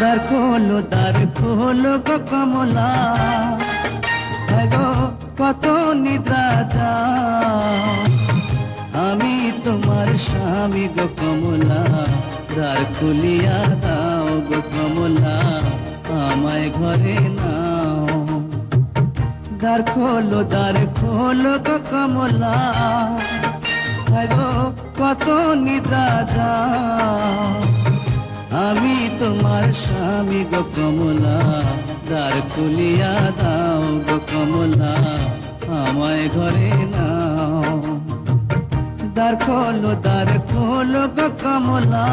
দ্বার খোলো দ্বার খোলো গো কমলা গো কত নিদ্রা যা আমি তোমার স্বামী গো কমলা দ্বার খুলিয়া দাও গো কমলা আমায় ঘরে নাও দ্বার খোলো দ্বার খোলো গো কমলা গো কত নিদ্রা যা তোমার স্বামী গো কমলা, দ্বার খুলিয়া দাও গো কমলা, আমায় ঘরে নাও। দ্বার খোলো দ্বার খোলো গো কমলা।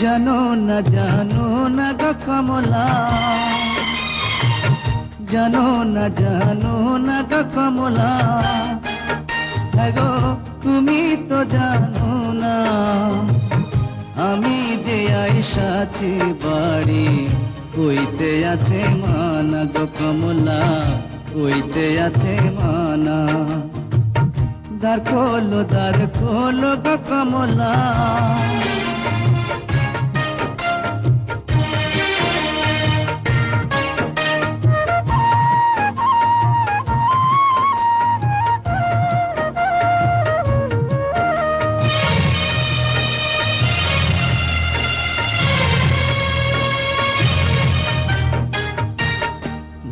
জানো না জানো না গো কমলা। জানো না জানো না গো কমলা। গো তুমি তো জানো না। আমি যে আইসাছি বাড়ি কইতে আছে মানা গো কমলা, কইতে আছে মানা। দার খোলো দার খোলো গো কমলা।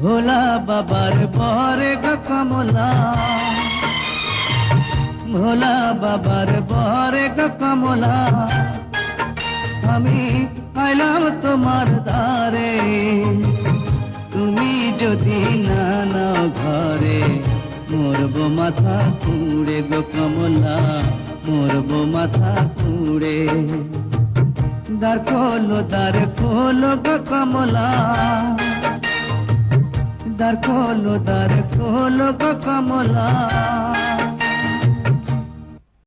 ভোলা বাবার বরে গো কমলা। ভোলা বাবার বরে গো কমলা। আমি আইলাম তোমার দ্বারে। তুমি যদি না নাও ঘরে, মরব মাথা কুড়ে গো কমলা, মরব মাথা কুড়ে দ্বার খোলো দ্বার খোলো গো কমলা। দ্বার খোলো দ্বার খোলো কমলা।